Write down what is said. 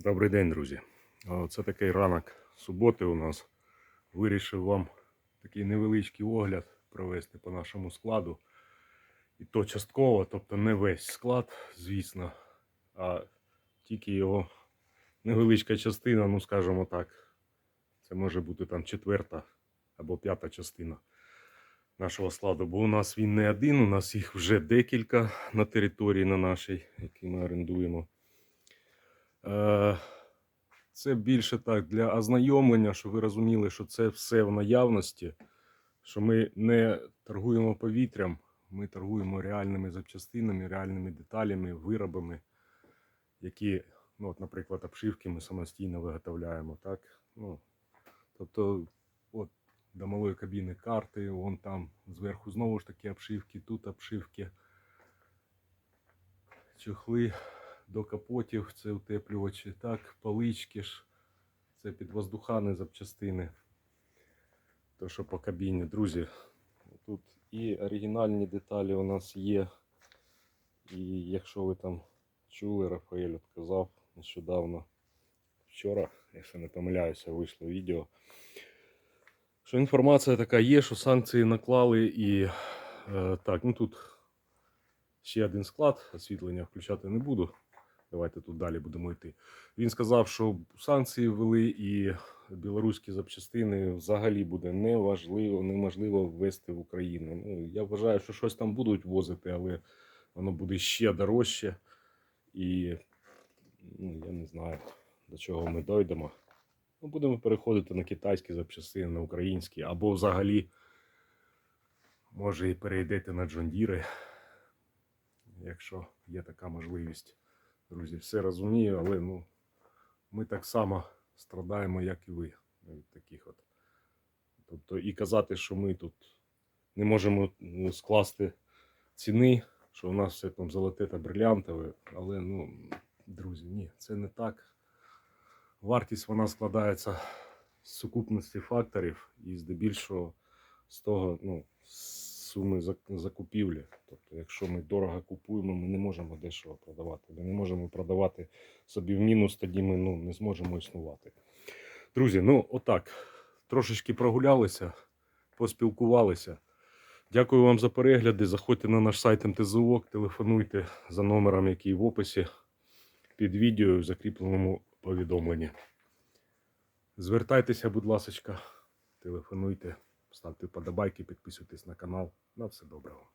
Добрий день, друзі. Це такий ранок суботи у нас. Вирішив вам такий невеличкий огляд провести по нашому складу. І то частково, тобто не весь склад, звісно, а тільки його невеличка частина, ну скажімо так. Це може бути там четверта або п'ята частина нашого складу. Бо у нас він не один, у нас їх вже декілька на території на нашій, які ми орендуємо. Е, Це більше так для ознайомлення, щоб ви розуміли, що це все в наявності, що ми не торгуємо повітрям, ми торгуємо реальними запчастинами, реальними деталями, виробами, які, ну, от, наприклад, обшивки ми самостійно виготовляємо. Так? Ну, тобто, от до малої кабіни карти, вон там зверху знову ж таки обшивки, тут обшивки, чохли до капотів, це утеплювачі, так, палички ж, це підвоздухани запчастини. То, що по кабіні, друзі, тут і оригінальні деталі у нас є. І якщо ви там чули, Рафаель от казав нещодавно, вчора, якщо не помиляюся, вийшло відео. Що інформація така є, що санкції наклали і е, так, ну тут ще один склад, освітлення включати не буду. Давайте тут далі будемо йти. Він сказав, що санкції ввели і білоруські запчастини взагалі буде неважливо, неможливо ввести в Україну. Ну, я вважаю, що щось там будуть возити, але воно буде ще дорожче. І ну, я не знаю, до чого ми дойдемо. Ну, будемо переходити на китайські запчастини, на українські, або взагалі, може, і перейдете на джондіри, якщо є така можливість. Друзі, все розумію, але ну, ми так само страдаємо, як і ви від таких от. Тобто, і казати, що ми тут не можемо ну, скласти ціни, що у нас все там золоте та брилянтове, але ну, друзі, ні, це не так. Вартість вона складається з сукупності факторів і здебільшого з того, ну, суми закупівлі. Тобто, якщо ми дорого купуємо, ми не можемо дешево продавати. Ми не можемо продавати собі в мінус, тоді ми ну, не зможемо існувати. Друзі, ну отак. Трошечки прогулялися, поспілкувалися. Дякую вам за перегляди. Заходьте на наш сайт МТЗОК, телефонуйте за номером, який в описі під відео в закріпленому повідомленні. Звертайтеся, будь ласка, телефонуйте, ставте вподобайки, підписуйтесь на канал. На все доброго.